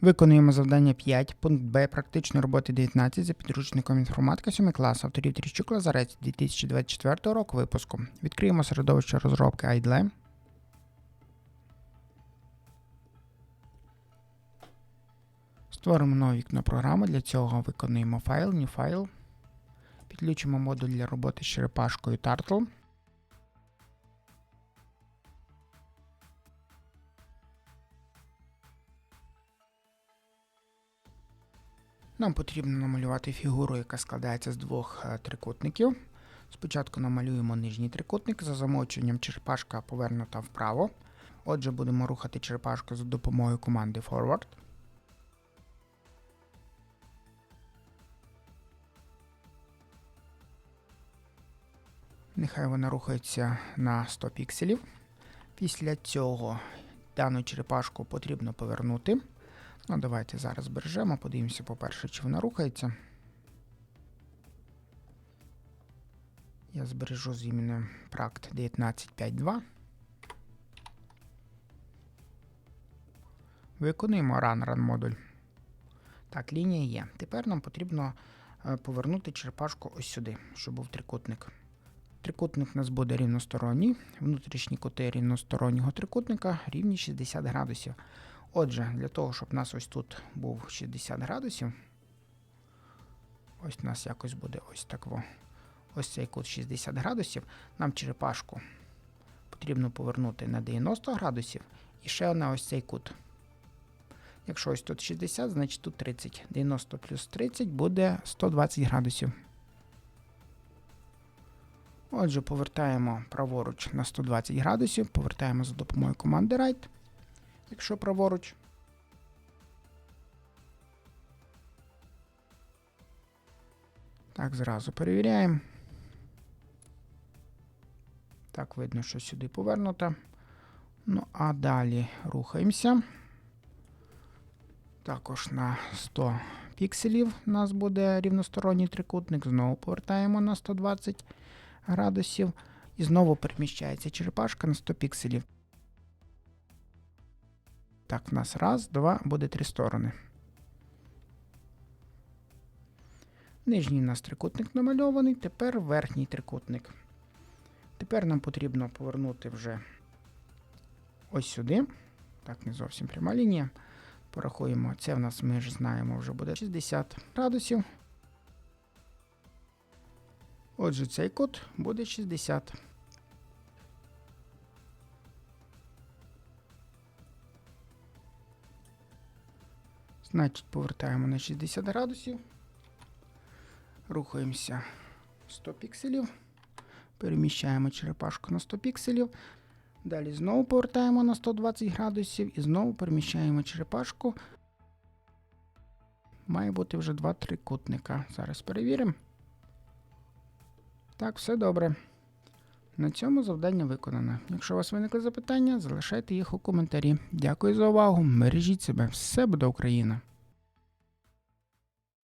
Виконуємо завдання 5, пункт Б практичної роботи 19 за підручником інформатика 7 клас авторів Тріщук Лазарець 2024 року випуску. Відкриємо середовище розробки IDLE. Створимо нове вікно програми. Для цього виконуємо файл, new файл. Підключимо модуль для роботи з черепашкою Turtle. Нам потрібно намалювати фігуру, яка складається з двох е, трикутників. Спочатку намалюємо нижній трикутник за замовченням черепашка повернута вправо. Отже, будемо рухати черепашку за допомогою команди Forward. Нехай вона рухається на 100 пікселів. Після цього дану черепашку потрібно повернути. Ну, давайте зараз збережемо, подивимося, по-перше, чи вона рухається. Я збережу з іменем Практ 1952. Виконуємо Run Run модуль. Так, лінія є. Тепер нам потрібно е, повернути черепашку ось сюди, щоб був трикутник. Трикутник у нас буде рівносторонній. Внутрішні кути рівностороннього трикутника рівні 60 градусів. Отже, для того, щоб у нас ось тут був 60 градусів, ось у нас якось буде ось так. Ось цей кут 60 градусів. Нам черепашку потрібно повернути на 90 градусів і ще на ось цей кут. Якщо ось тут 60, значить тут 30. 90 плюс 30 буде 120 градусів. Отже, повертаємо праворуч на 120 градусів, повертаємо за допомогою команди Right якщо праворуч. Так, зразу перевіряємо. Так, видно, що сюди повернуто. Ну, а далі рухаємося. Також на 100 пікселів у нас буде рівносторонній трикутник. Знову повертаємо на 120 градусів. І знову переміщається черепашка на 100 пікселів. Так, в нас раз, два, буде три сторони. Нижній у нас трикутник намальований, тепер верхній трикутник. Тепер нам потрібно повернути вже ось сюди. Так, не зовсім пряма лінія. Порахуємо, це в нас, ми ж знаємо, вже буде 60 градусів. Отже, цей кут буде 60. Значить, повертаємо на 60 градусів. Рухаємося 100 пікселів. Переміщаємо черепашку на 100 пікселів. Далі знову повертаємо на 120 градусів і знову переміщаємо черепашку. Має бути вже два трикутника. Зараз перевіримо. Так, все добре. На цьому завдання виконано. Якщо у вас виникли запитання, залишайте їх у коментарі. Дякую за увагу. Бережіть себе. Все буде Україна!